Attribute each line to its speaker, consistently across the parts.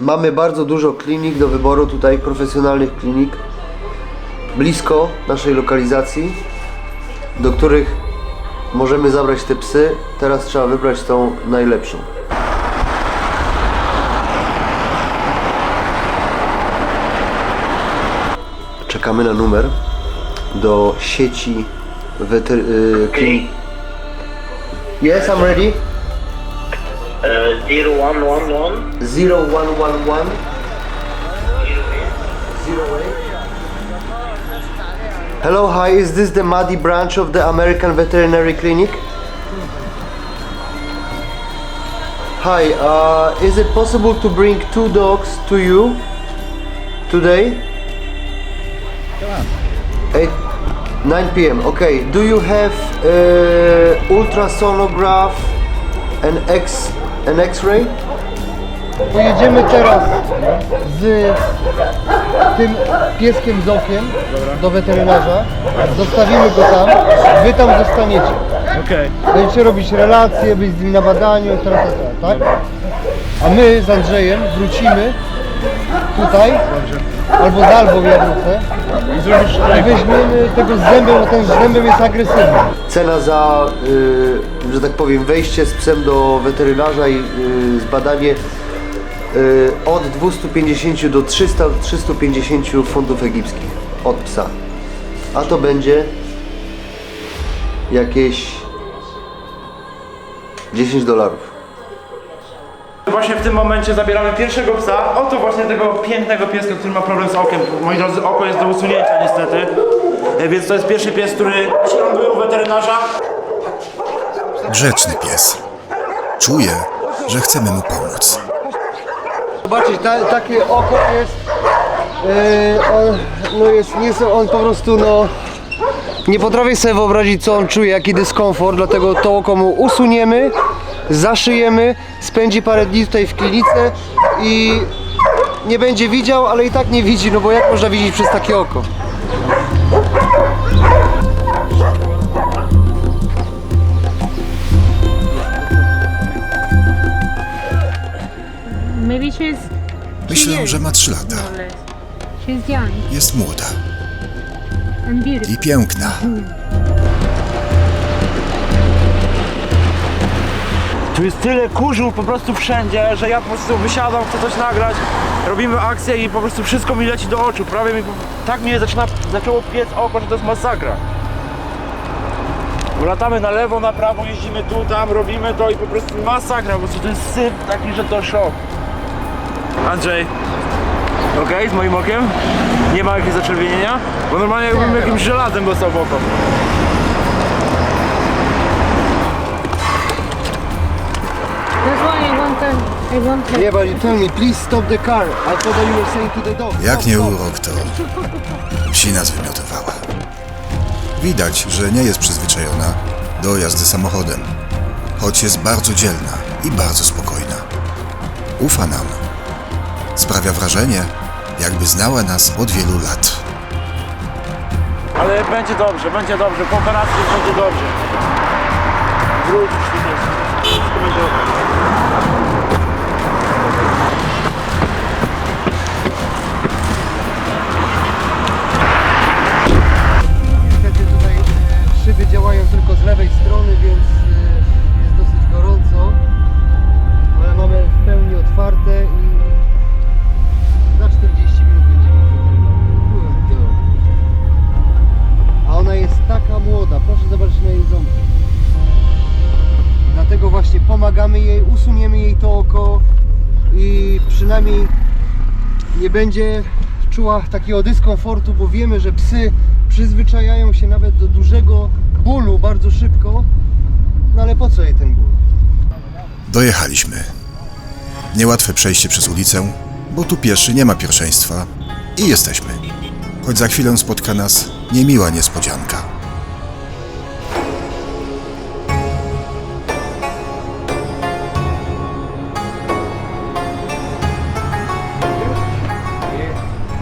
Speaker 1: Mamy bardzo dużo klinik do wyboru tutaj, profesjonalnych klinik, blisko naszej lokalizacji, do których możemy zabrać te psy. Teraz trzeba wybrać tą najlepszą. Czekamy na numer do sieci weter- y, klinik. Yes, I'm ready.
Speaker 2: Uh, 0111
Speaker 1: 0111 Hello, hi, is this the Muddy branch of the American Veterinary Clinic? Hi, uh, is it possible to bring two dogs to you today? 8, 9 p.m. Okay, do you have uh, ultrasonograph and X, an X-ray?
Speaker 3: Pojedziemy teraz z tym pieskiem z okiem do weterynarza. Zostawimy go tam. Wy tam zostaniecie.
Speaker 4: Okej.
Speaker 3: Będziecie robić relacje, być z nim na badaniu, teraz, tak? A my z Andrzejem wrócimy tutaj, albo Albo w Jabłce
Speaker 4: I zrobisz
Speaker 3: weźmiemy tego z zębem, bo ten z zębem jest agresywny.
Speaker 1: Cena za, y, że tak powiem, wejście z psem do weterynarza i y, zbadanie y, od 250 do 300, 350 funtów egipskich od psa. A to będzie jakieś 10 dolarów.
Speaker 4: Właśnie w tym momencie zabieramy pierwszego psa. Oto właśnie tego pięknego pieska, który ma problem z okiem. Moi drodzy, oko jest do usunięcia niestety. E, Więc to jest pierwszy pies, który ląduje u weterynarza.
Speaker 5: Grzeczny pies. Czuje, że chcemy mu pomóc.
Speaker 3: Zobaczyć, ta, takie oko jest, yy, on, no jest, nie, są- on po prostu no, nie potrafię sobie wyobrazić co on czuje, jaki dyskomfort, dlatego to oko mu usuniemy, zaszyjemy, spędzi parę dni tutaj w klinice i nie będzie widział, ale i tak nie widzi, no bo jak można widzieć przez takie oko?
Speaker 6: Maybe she's
Speaker 5: Myślę, że ma 3 lata.
Speaker 6: She's young
Speaker 5: Jest młoda
Speaker 6: and beautiful.
Speaker 5: i piękna.
Speaker 4: Tu jest tyle kurzu po prostu wszędzie, że ja po prostu wysiadam, chcę coś nagrać, robimy akcję i po prostu wszystko mi leci do oczu. Prawie mi, tak mnie zaczyna, zaczęło piec oko, że to jest masakra. Latamy na lewo, na prawo, jeździmy tu, tam, robimy to i po prostu masakra, po prostu to jest syf taki, że to szok. Andrzej, okej, z moim okiem? Nie ma jakiegoś zaczerwienienia? Bo normalnie jakbym jakimś żelazem dostał w oko.
Speaker 6: I want her.
Speaker 3: Nie, but you tell me, please stop the car. I thought that you were saying to the dog.
Speaker 5: Jak nie urok, to psina zwymiotowała. Widać, że nie jest przyzwyczajona do jazdy samochodem, choć jest bardzo dzielna i bardzo spokojna. Ufa nam. Sprawia wrażenie, jakby znała nas od wielu lat.
Speaker 4: Ale będzie dobrze, będzie dobrze. Po operacji będzie dobrze. Wróć, wszystko będzie dobrze.
Speaker 3: Działają tylko z lewej strony, więc e, jest dosyć gorąco. Ale mamy w pełni otwarte i za 40 minut będziemy. A ona jest taka młoda, proszę zobaczyć na jej ząbki. Dlatego właśnie pomagamy jej, usuniemy jej to oko i przynajmniej nie będzie czuła takiego dyskomfortu, bo wiemy, że psy przyzwyczajają się nawet do dużego bólu bardzo szybko. No ale po co jej ten ból?
Speaker 5: Dojechaliśmy. Niełatwe przejście przez ulicę, bo tu pieszy nie ma pierwszeństwa i jesteśmy. Choć za chwilę spotka nas niemiła niespodzianka.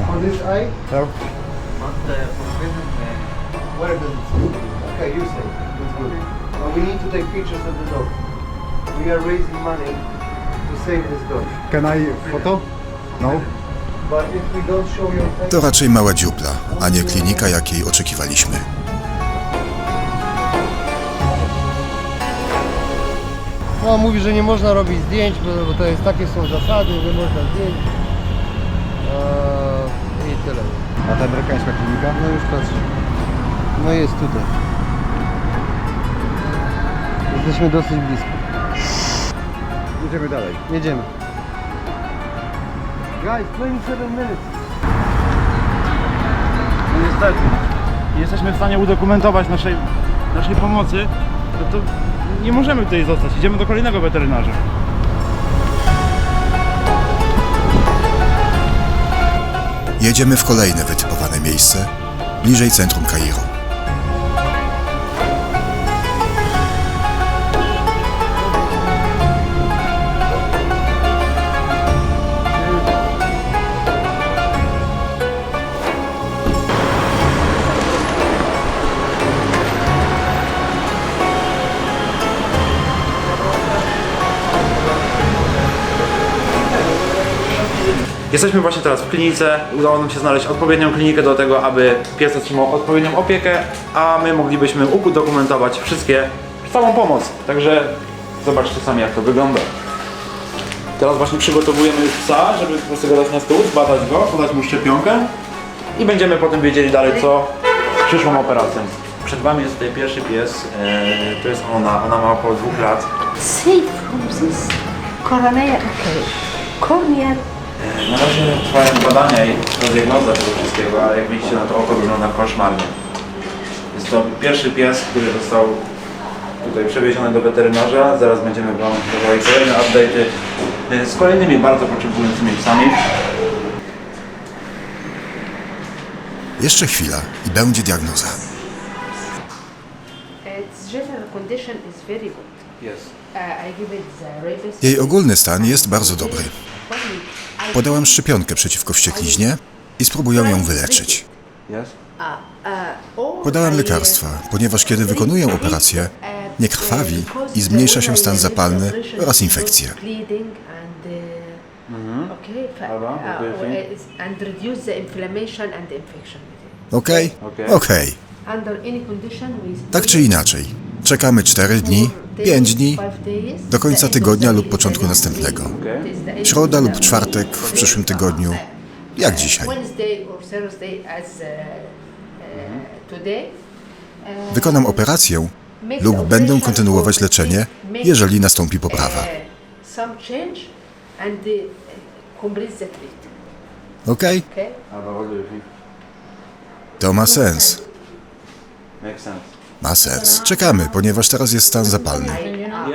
Speaker 3: For this eye?
Speaker 4: No.
Speaker 3: Where does it Okay, you say. That's good. But we need to take pictures of the dog. We are raising money to save this dog.
Speaker 7: Can I photo?
Speaker 3: No. But if we don't show your face,
Speaker 5: To raczej mała dziupla, a nie klinika, jakiej oczekiwaliśmy.
Speaker 3: No mówi, że nie można robić zdjęć, bo, bo to jest takie są zasady, że można zdjęć. Eee, I tyle.
Speaker 7: A ta amerykańska klinika?
Speaker 3: No już patrzę. No jest tutaj. Jesteśmy dosyć blisko.
Speaker 7: Idziemy dalej.
Speaker 3: Jedziemy. Guys, 27 minutes.
Speaker 4: No niestety, nie jesteśmy w stanie udokumentować naszej, naszej pomocy, no to nie możemy tutaj zostać. Idziemy do kolejnego weterynarza.
Speaker 5: Jedziemy w kolejne wytypowane miejsce, bliżej centrum Kairu.
Speaker 4: Jesteśmy właśnie teraz w klinice. Udało nam się znaleźć odpowiednią klinikę do tego, aby pies otrzymał odpowiednią opiekę, a my moglibyśmy udokumentować wszystkie, całą pomoc. Także zobaczcie sami jak to wygląda. Teraz właśnie przygotowujemy już psa, żeby po prostu go dać na stół, zbadać go, podać mu szczepionkę i będziemy potem wiedzieli dalej co przyszłą operacją. Przed Wami jest tutaj pierwszy pies, e, to jest ona, ona ma około dwóch lat.
Speaker 8: safe from this coronary okay. corneal
Speaker 4: Na razie trwają badania i diagnoza tego wszystkiego, ale jak widzicie, no to oko wygląda koszmarnie. Jest to pierwszy pies, który został tutaj przewieziony do weterynarza. Zaraz będziemy Wam dawali kolejne update'y y, z kolejnymi bardzo potrzebującymi psami.
Speaker 5: Jeszcze chwila i będzie diagnoza.
Speaker 8: uh,
Speaker 5: Jej ogólny stan jest bardzo dobry. Podałam szczepionkę przeciwko wściekliźnie i spróbuję ją wyleczyć. Podałem lekarstwa, ponieważ kiedy wykonuję operację, nie krwawi i zmniejsza się stan zapalny oraz infekcje.
Speaker 8: Uh, okay,
Speaker 4: okay.
Speaker 5: Okej?
Speaker 4: Okej.
Speaker 5: Okej.
Speaker 8: We
Speaker 5: Tak czy inaczej, czekamy 4 dni, 5 dni, do końca tygodnia lub początku następnego. Środa lub czwartek w przyszłym tygodniu, jak dzisiaj.
Speaker 8: Uh, uh,
Speaker 5: Wykonam operację lub będę kontynuować leczenie, jeżeli nastąpi poprawa.
Speaker 8: uh,
Speaker 4: think?
Speaker 5: To ma sens. Ma sens. Czekamy, ponieważ teraz jest stan zapalny.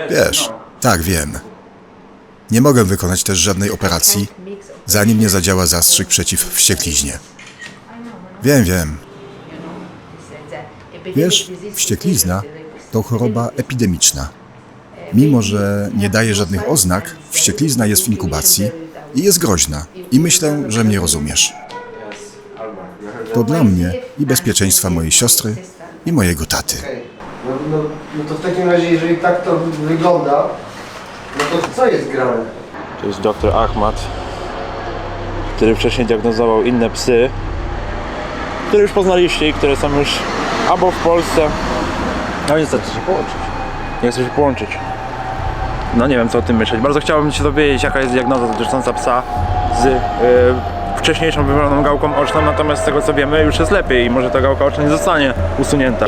Speaker 5: Wiesz,
Speaker 4: no.
Speaker 5: tak wiem. Nie mogę wykonać też żadnej operacji, zanim nie zadziała zastrzyk przeciw wściekliźnie. Wiem, wiem. Wiesz, wścieklizna to choroba epidemiczna. Mimo, że nie daje żadnych oznak, wścieklizna jest w inkubacji i jest groźna. I myślę, że mnie rozumiesz. To dla mnie i bezpieczeństwa mojej siostry i mojego taty.
Speaker 3: No, no, no to w takim razie, jeżeli tak to wygląda, no to co jest grane?
Speaker 4: To jest dr Ahmad, który wcześniej diagnozował inne psy, które już poznaliście i które są już albo w Polsce. No niestety się połączyć. Nie chcę się połączyć. No nie wiem co o tym myśleć. Bardzo chciałbym się dowiedzieć jaka jest diagnoza dotycząca psa z yy, wcześniejszą wywołaną gałką oczną, natomiast z tego co wiemy już jest lepiej i może ta gałka oczna nie zostanie usunięta.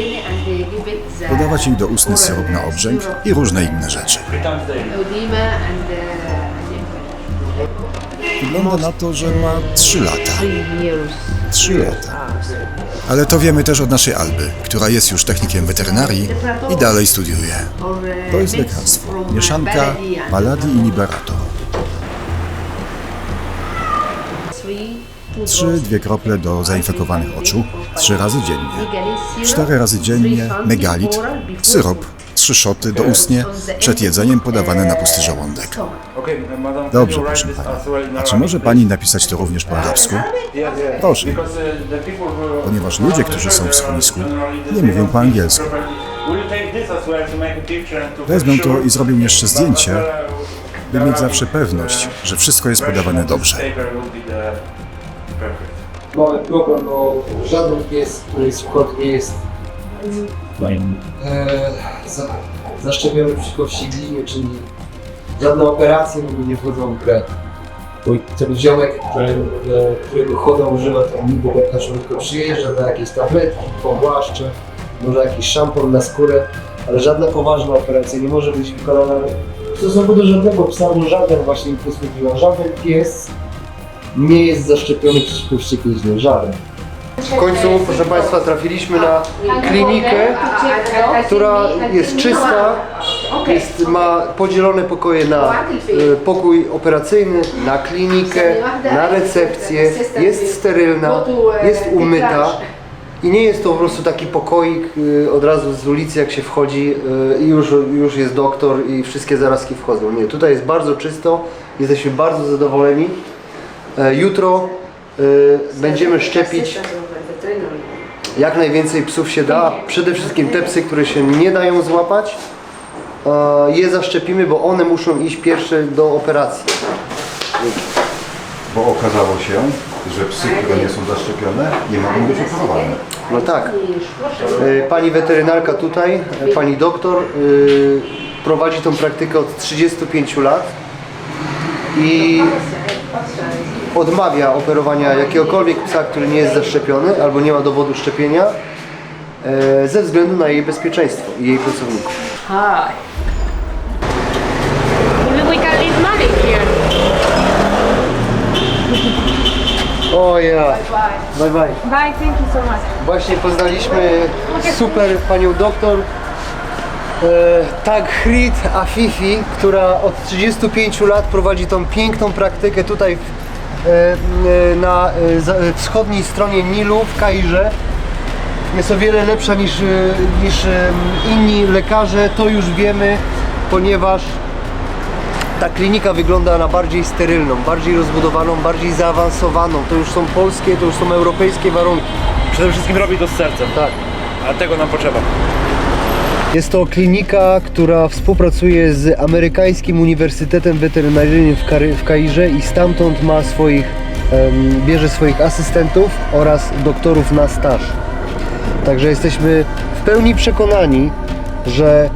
Speaker 5: Podawać jej do ustny syrop na obrzęk i różne inne rzeczy. Wygląda na to, że ma 3 lata.
Speaker 8: three years.
Speaker 5: 3 lata. Ale to wiemy też od naszej Alby, która jest już technikiem weterynarii i dalej studiuje. To jest lekarstwo. Mieszanka
Speaker 8: Baladi
Speaker 5: i Liberato. Trzy, dwie krople do zainfekowanych oczu, trzy razy dziennie. Cztery razy dziennie megalit, syrop, trzy szoty do ustnie, przed jedzeniem podawane na pusty żołądek. Dobrze, proszę pani. A czy może pani napisać to również po arabsku? Proszę. Ponieważ ludzie, którzy są w schronisku, nie mówią po angielsku. Wezmę to i zrobię jeszcze zdjęcie, by mieć zawsze pewność, że wszystko jest podawane dobrze.
Speaker 3: Mamy problem, bo żaden pies, który jest w chłod nie jest. E, za, zaszczepiony przeciwko wścieklinie, czyli żadne operacje nie wchodzą w grę. Bo ten ziomek, który, e, którego choda używa, to mi bogatka człowieka przyjeżdża, da jakieś tabletki, pogłaszcze, może jakiś szampon na skórę, ale żadna poważna operacja nie może być wykonana. W stosunku do żadnego psa, bo żaden właśnie posługiwał, żaden pies nie jest zaszczepiony przeciwko wściekliznie, żaden. W końcu, proszę Państwa, trafiliśmy na klinikę, która jest czysta, jest, ma podzielone pokoje na e, pokój operacyjny, na klinikę, na recepcję, jest sterylna, jest umyta. I nie jest to po prostu taki pokoik y, od razu z ulicy, jak się wchodzi y, i już, już jest doktor i wszystkie zarazki wchodzą. Nie, tutaj jest bardzo czysto, jesteśmy bardzo zadowoleni. E, Jutro y, będziemy szczepić jak najwięcej psów się da, przede wszystkim te psy, które się nie dają złapać. E, Je zaszczepimy, bo one muszą iść pierwsze do operacji.
Speaker 7: Bo okazało się, że psy, które nie są zaszczepione, nie mogą być operowane.
Speaker 3: No tak. E, Pani weterynarka tutaj, e, pani doktor, e, prowadzi tą praktykę od 35 lat i odmawia operowania jakiegokolwiek psa, który nie jest zaszczepiony albo nie ma dowodu szczepienia e, ze względu na jej bezpieczeństwo i jej pracowników.
Speaker 6: Hi. Maybe we can leave money here.
Speaker 3: O ja. Bye bye.
Speaker 6: Bye, thank you so much.
Speaker 3: Właśnie poznaliśmy super panią doktor e, Taghrit Afifi, która od 35 lat prowadzi tą piękną praktykę tutaj w, na e, za- e, wschodniej stronie Nilu w Kairze. Jest o wiele lepsza niż, e, niż e, inni lekarze, to już wiemy, ponieważ ta klinika wygląda na bardziej sterylną, bardziej rozbudowaną, bardziej zaawansowaną. To już są polskie, to już są europejskie warunki.
Speaker 4: Przede wszystkim robi to z sercem,
Speaker 3: Tak.
Speaker 4: a tego nam potrzeba.
Speaker 3: Jest to klinika, która współpracuje z amerykańskim Uniwersytetem Weterynaryjnym w, Kary, w Kairze i stamtąd ma swoich, bierze swoich asystentów oraz doktorów na staż. Także jesteśmy w pełni przekonani, że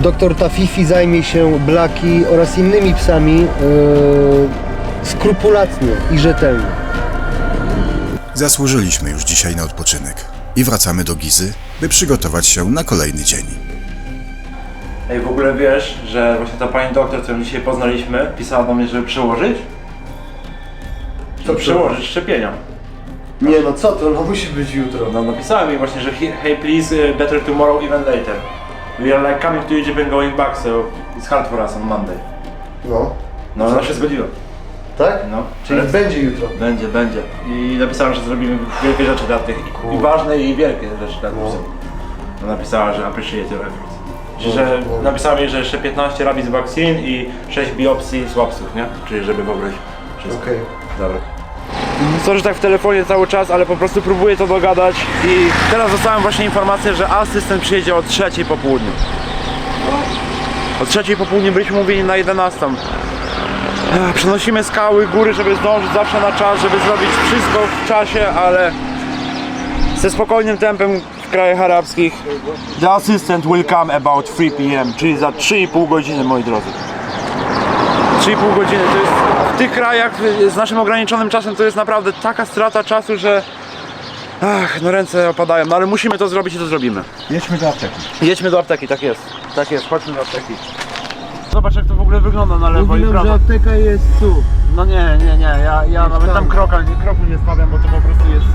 Speaker 3: doktor Tafifi zajmie się Blaki oraz innymi psami e, skrupulatnie i rzetelnie.
Speaker 5: Zasłużyliśmy już dzisiaj na odpoczynek i wracamy do Gizy, by przygotować się na kolejny dzień.
Speaker 4: Ej, w ogóle wiesz, że właśnie ta pani doktor, którą dzisiaj poznaliśmy, pisała do mnie, żeby przełożyć?
Speaker 3: Co
Speaker 4: przełożyć szczepienia.
Speaker 3: Nie no co to, no musi być jutro.
Speaker 4: No napisała mi właśnie, że he- hey please, uh, better tomorrow, even later. We are like coming to Egypt and going back, so it's hard for us on Monday.
Speaker 3: No,
Speaker 4: No ona się zgodziła.
Speaker 3: Tak?
Speaker 4: No.
Speaker 3: Czyli
Speaker 4: Ale-
Speaker 3: będzie jutro.
Speaker 4: Będzie, będzie. I napisałem, że zrobimy wielkie rzeczy dla tych, i, i ważne i wielkie rzeczy dla tych
Speaker 3: No.
Speaker 4: No napisała, że appreciate your efforts. Czyli, że napisała mi, że jeszcze 15 rabies vaccine i 6 biopsji swapsów, nie? Czyli żeby pobrać wszystko.
Speaker 3: Okej.
Speaker 4: Dobra. Co, że tak w telefonie cały czas, ale po prostu próbuję to dogadać i teraz dostałem właśnie informację, że asystent przyjedzie o trzeciej po południu. O trzeciej po południu byliśmy mówieni na 11. Przenosimy skały, góry, żeby zdążyć zawsze na czas, żeby zrobić wszystko w czasie, ale ze spokojnym tempem w krajach arabskich. The assistant will come about 3 p.m., czyli za 3,5 godziny, moi drodzy. 3,5 godziny to jest w tych krajach z naszym ograniczonym czasem to jest naprawdę taka strata czasu, że ach, no ręce opadają, no ale musimy to zrobić i to zrobimy.
Speaker 7: Jedźmy do apteki.
Speaker 4: Jedźmy do apteki, tak jest. Tak jest, chodźmy do apteki. Zobacz jak to w ogóle wygląda na lewo i prawo.
Speaker 3: apteka jest tu.
Speaker 4: No nie, nie, nie, ja, ja nawet tam kroka, nie, kroku nie stawiam, bo to po prostu jest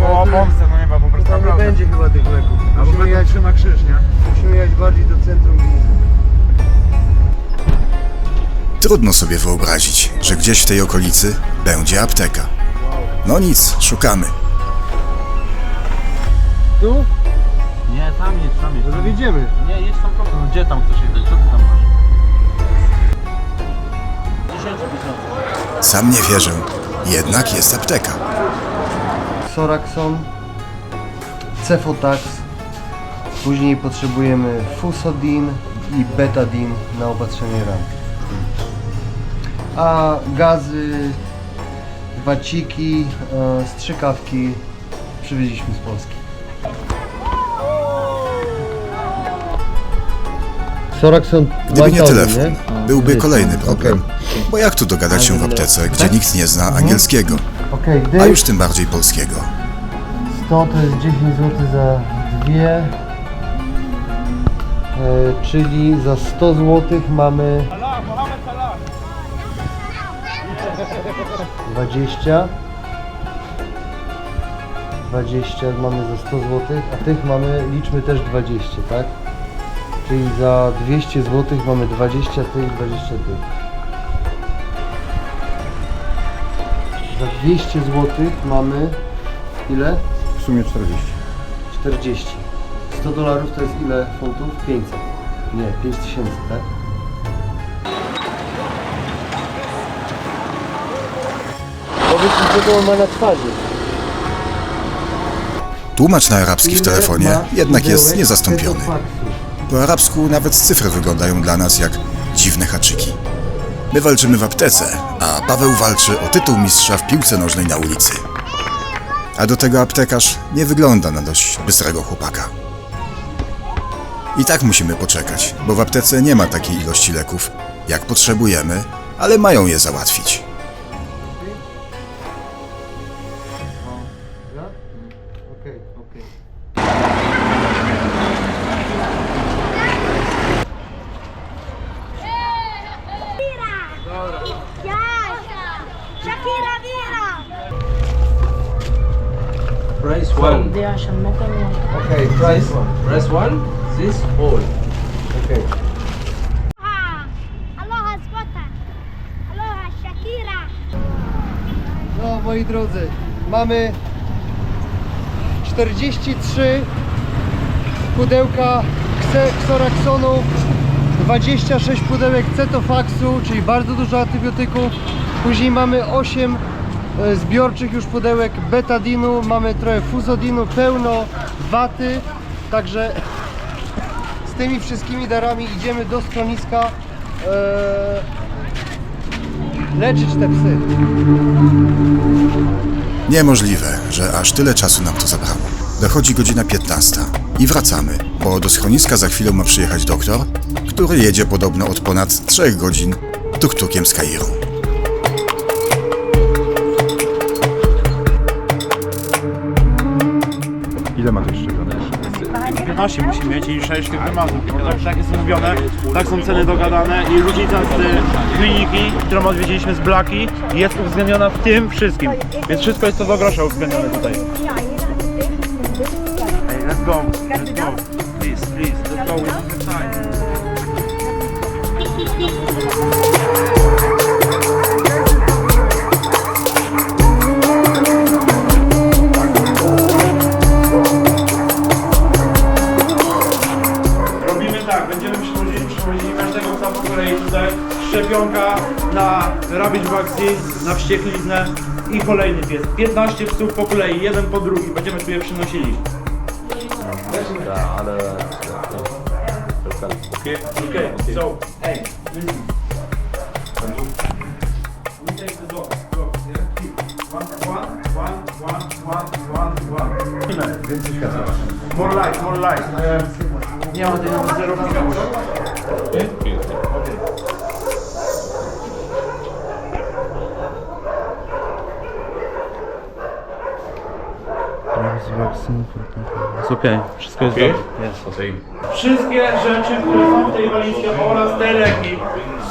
Speaker 4: y, o pomstę, no nie ma po prostu
Speaker 3: Tam nie
Speaker 4: naprawdę.
Speaker 3: będzie chyba tych leków.
Speaker 4: Albo
Speaker 3: Musimy
Speaker 4: będę
Speaker 3: jechać,
Speaker 4: trzyma krzyż, nie?
Speaker 3: musimy jechać bardziej do centrum Gniezna.
Speaker 5: Trudno sobie wyobrazić, że gdzieś w tej okolicy będzie apteka. No nic, szukamy.
Speaker 3: Tu?
Speaker 4: Nie, tam jedź, tam jedź.
Speaker 3: No to jedziemy.
Speaker 4: Nie, jedź tam prosto. Gdzie tam chcesz jechać? Co ty tam masz? 10 tysięcy.
Speaker 5: Sam nie wierzę. Jednak jest apteka.
Speaker 3: Soraxon, Cefotax. Później potrzebujemy Fusodin i Betadin na opatrzenie ran. a gazy, waciki, e, strzykawki przywieźliśmy z Polski.
Speaker 5: Gdyby nie telefon, byłby kolejny problem. Bo jak tu dogadać się w aptece, gdzie nikt nie zna angielskiego,
Speaker 3: Okej,
Speaker 5: a już tym bardziej polskiego?
Speaker 3: 100 to jest 10 zł za dwie, e, czyli za 100 zł mamy 20 20 mamy za 100 zł, a tych mamy, liczmy też 20, tak? Czyli za 200 zł mamy 20 tych, 20 tych. Za 200 zł mamy ile?
Speaker 7: W sumie 40.
Speaker 3: 40. 100 dolarów to jest ile funtów? 500. Nie, 5000, tak? Powiedz mi, co to on ma na twarzy.
Speaker 5: Tłumacz na arabski w telefonie jednak jest niezastąpiony. Po arabsku nawet cyfry wyglądają dla nas jak dziwne haczyki. My walczymy w aptece, a Paweł walczy o tytuł mistrza w piłce nożnej na ulicy. A do tego aptekarz nie wygląda na dość bystrego chłopaka. I tak musimy poczekać, bo w aptece nie ma takiej ilości leków, jak potrzebujemy, ale mają je załatwić.
Speaker 9: Okay,
Speaker 10: price one.
Speaker 3: Price
Speaker 10: one. This all.
Speaker 9: Okay.
Speaker 3: No moi drodzy, mamy 43 pudełka Xoraxonu, 26 pudełek Cetofaxu, czyli bardzo dużo antybiotyków. Później mamy 8 zbiorczych już pudełek betadinu, mamy trochę fuzodinu, pełno waty, także z tymi wszystkimi darami idziemy do schroniska e, leczyć te psy.
Speaker 5: Niemożliwe, że aż tyle czasu nam to zabrało. Dochodzi godzina 15 i wracamy, bo do schroniska za chwilę ma przyjechać doktor, który jedzie podobno od ponad 3 godzin tuk-tukiem z Kairu.
Speaker 7: Ile ma tych szczepionek?
Speaker 4: 15 musi mieć i 6 tych tematów. No, tak, tak jest mówione, tak są ceny dogadane i różnica z y, kliniki, którą odwiedziliśmy z Blaki jest uwzględniona w tym wszystkim. Więc wszystko jest to do grosza uwzględnione tutaj. Hey, let's go, let's go. Please, please, let's go inside. Robimy Szczepionka na rabić vaccine, na wściekliznę i kolejny pies. 15 psów po kolei, jeden po drugi. Będziemy tu je przynosili. Okay, okay, so, hey, listen. We take the dog, dog, yeah, keep. One, one, one, one, one, one, one.
Speaker 7: Więcej światła.
Speaker 4: More light, more light. Nie ma tej zerownika. Jest okej, wszystko jest dobrze. Wszystkie rzeczy, które są w tej walizce oraz te leki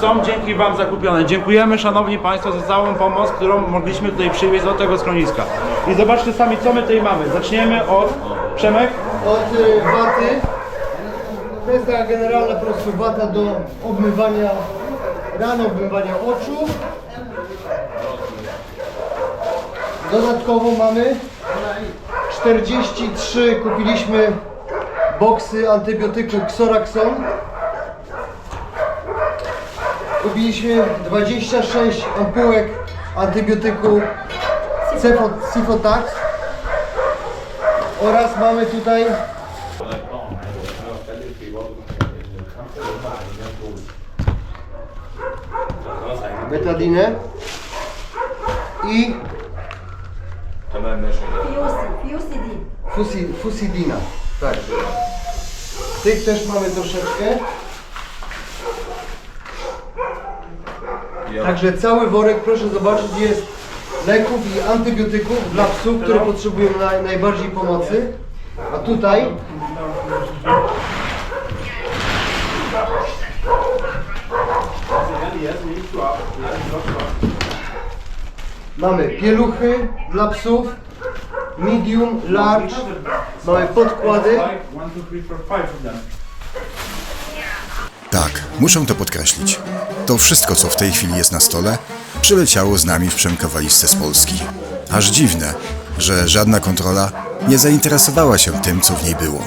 Speaker 4: są dzięki Wam zakupione. Dziękujemy Szanowni Państwo za całą pomoc, którą mogliśmy tutaj przywieźć do tego schroniska. I zobaczcie sami, co my tutaj mamy. Zaczniemy od... Przemek?
Speaker 3: od y, waty. To jest taka generalna po prostu wata do obmywania ran, obmywania oczu. Dodatkowo mamy 43 kupiliśmy boksy antybiotyku Xoraxon. Kupiliśmy 26 ampułek antybiotyku Cifotax oraz mamy tutaj betadinę i fusi, fusidina. Tak. Tych też mamy troszeczkę. Także cały worek, proszę zobaczyć, jest leków i antybiotyków dla psów, które potrzebują naj, najbardziej pomocy. A tutaj mamy pieluchy dla psów, medium, large, mamy podkłady.
Speaker 5: Tak, muszę to podkreślić. To wszystko, co w tej chwili jest na stole, przyleciało z nami w przemkowalistce z Polski. Aż dziwne, że żadna kontrola nie zainteresowała się tym, co w niej było.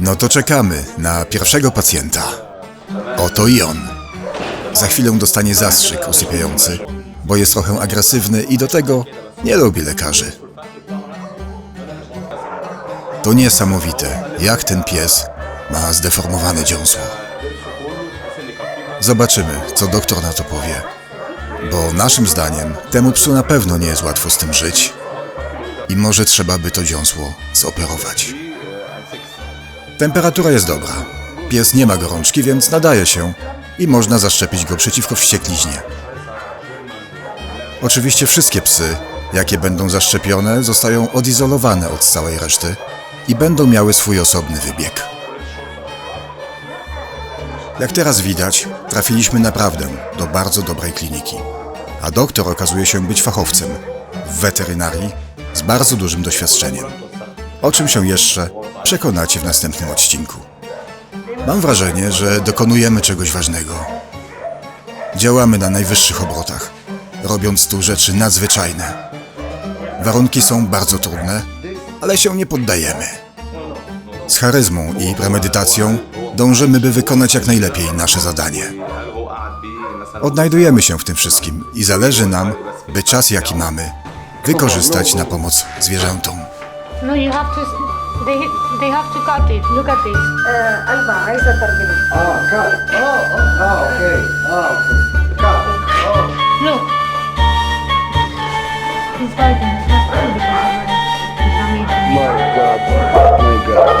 Speaker 5: No to czekamy na pierwszego pacjenta. Oto i on. Za chwilę dostanie zastrzyk usypiający, bo jest trochę agresywny i do tego nie lubi lekarzy. To niesamowite, jak ten pies ma zdeformowane dziąsło. Zobaczymy, co doktor na to powie. Bo naszym zdaniem temu psu na pewno nie jest łatwo z tym żyć i może trzeba by to dziąsło zoperować. Temperatura jest dobra. Pies nie ma gorączki, więc nadaje się i można zaszczepić go przeciwko wściekliźnie. Oczywiście wszystkie psy, jakie będą zaszczepione, zostają odizolowane od całej reszty i będą miały swój osobny wybieg. Jak teraz widać, trafiliśmy naprawdę do bardzo dobrej kliniki. A doktor okazuje się być fachowcem w weterynarii z bardzo dużym doświadczeniem. O czym się jeszcze przekonacie w następnym odcinku. Mam wrażenie, że dokonujemy czegoś ważnego. Działamy na najwyższych obrotach, robiąc tu rzeczy nadzwyczajne. Warunki są bardzo trudne, ale się nie poddajemy. Z charyzmą i premedytacją dążymy, by wykonać jak najlepiej nasze zadanie. Odnajdujemy się w tym wszystkim i zależy nam, by czas jaki mamy wykorzystać na pomoc zwierzętom.
Speaker 6: No. They they have to cut it. Look at this. Alba, عايزة ترجمة.
Speaker 3: A, kat. O, o, a, okej. A, okej. Kat. O.
Speaker 6: Look. He's biting. It's not good because of
Speaker 3: My God. My God.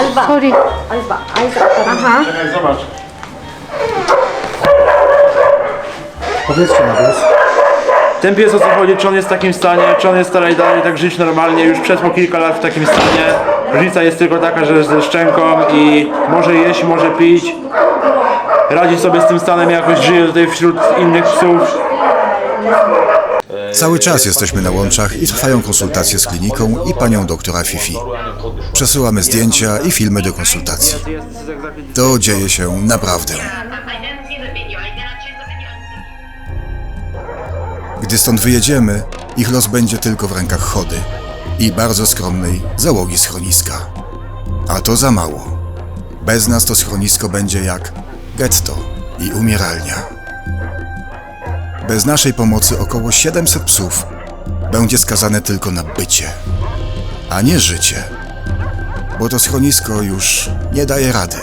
Speaker 6: Alba. Sorry.
Speaker 9: Alba, عايزة ترجمة.
Speaker 6: Aha.
Speaker 4: Czekaj, zobacz.
Speaker 3: Powiedzcie na głos.
Speaker 4: Ten pies o co chodzi, czy on jest w takim stanie, czy on jest dalej dalej tak żyć normalnie, już przetrwał kilka lat w takim stanie. Różnica jest tylko taka, że ze szczęką i może jeść, może pić. Radzi sobie z tym stanem jakoś, żyje tutaj wśród innych psów.
Speaker 5: Cały czas jesteśmy na łączach i trwają konsultacje z kliniką i panią doktora Fifi. Przesyłamy zdjęcia i filmy do konsultacji. To dzieje się naprawdę. Gdy stąd wyjedziemy, ich los będzie tylko w rękach chody i bardzo skromnej załogi schroniska. A to za mało. Bez nas to schronisko będzie jak getto i umieralnia. Bez naszej pomocy około 700 psów będzie skazane tylko na bycie, a nie życie, bo to schronisko już nie daje rady.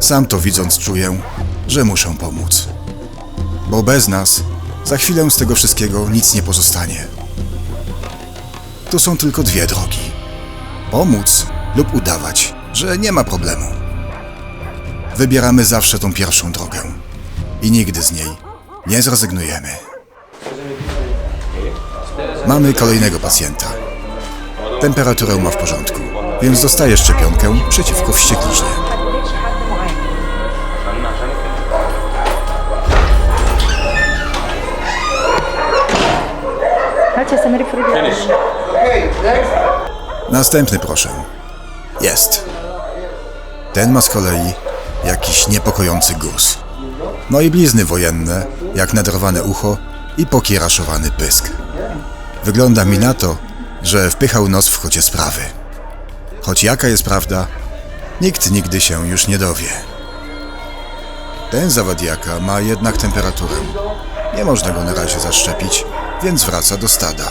Speaker 5: Sam to widząc czuję, że muszę pomóc, bo bez nas za chwilę z tego wszystkiego nic nie pozostanie. Tu są tylko dwie drogi: pomóc lub udawać, że nie ma problemu. Wybieramy zawsze tą pierwszą drogę i nigdy z niej nie zrezygnujemy. Mamy kolejnego pacjenta. Temperaturę ma w porządku, więc dostaje szczepionkę przeciwko wściekliźnie. Następny proszę. Jest. Ten ma z kolei jakiś niepokojący guz. No i blizny wojenne, jak nadrowane ucho i pokieraszowany pysk. Wygląda mi na to, że wpychał nos w chocie sprawy. Choć jaka jest prawda, nikt nigdy się już nie dowie. Ten zawadiaka ma jednak temperaturę. Nie można go na razie zaszczepić, więc wraca do stada.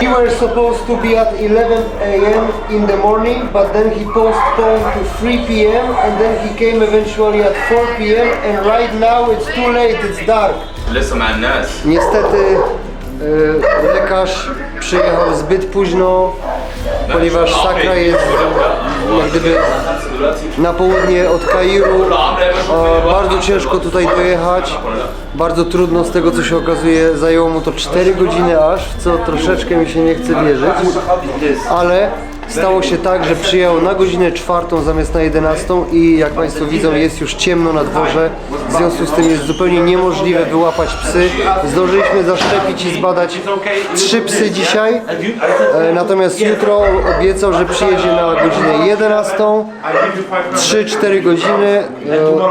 Speaker 3: He were supposed to be at 11 a.m. in the morning, but then he postponed to 3 p.m. and then he came eventually at 4 p.m. and right now it's too late, it's dark.
Speaker 10: Listen, I'm nurse.
Speaker 3: Niestety e, lekarz przyjechał zbyt późno, ponieważ Sakra jest jak gdyby na południe od Kairu. Bardzo ciężko tutaj dojechać. Bardzo trudno z tego co się okazuje. Zajęło mu to 4 godziny aż, co troszeczkę mi się nie chce wierzyć. Ale stało się tak, że przyjechał na godzinę czwartą zamiast na 11 i jak Państwo widzą jest już ciemno na dworze. W związku z tym jest zupełnie niemożliwe wyłapać psy. Zdążyliśmy zaszczepić i zbadać trzy psy dzisiaj. E, Natomiast jutro obiecał, że przyjedzie na godzinę 11, 3-4 godziny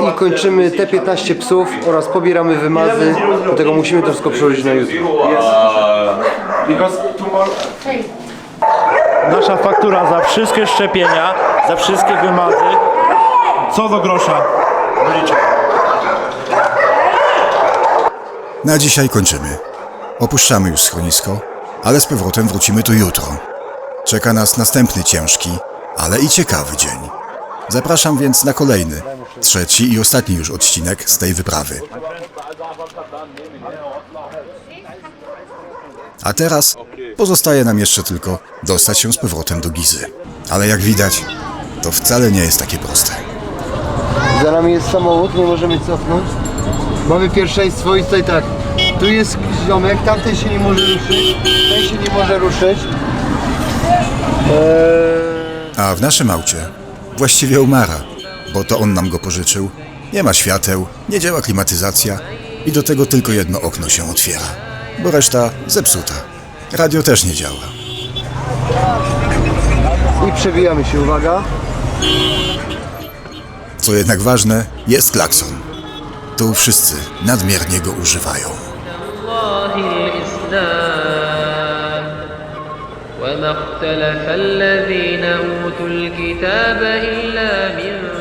Speaker 3: e, i kończymy te 15 psów oraz pobieramy wymazy. Dlatego musimy to wszystko przełożyć na jutro.
Speaker 4: Because tomorrow... Nasza faktura za wszystkie szczepienia, za wszystkie wymazy, co do grosza wyliczę.
Speaker 5: Na dzisiaj kończymy. Opuszczamy już schronisko, ale z powrotem wrócimy tu jutro. Czeka nas następny ciężki, ale i ciekawy dzień. Zapraszam więc na kolejny, trzeci i ostatni już odcinek z tej wyprawy. A teraz pozostaje nam jeszcze tylko dostać się z powrotem do Gizy. Ale jak widać, to wcale nie jest takie proste.
Speaker 3: Za nami jest samochód, nie możemy cofnąć. Mamy pierwszeństwo i tutaj tak. Tu jest ziomek, tamten się nie może ruszyć, ten się nie może ruszyć. Eee,
Speaker 5: A w naszym aucie właściwie umara, bo to on nam go pożyczył. Nie ma świateł, nie działa klimatyzacja i do tego tylko jedno okno się otwiera, bo reszta zepsuta. Radio też nie działa.
Speaker 3: I przebijamy się, uwaga.
Speaker 5: Co jednak ważne, jest klakson. Tu wszyscy nadmiernie go używają.
Speaker 10: الله الإسلام وما اختلف الذين أوتوا الكتاب إلا من بعد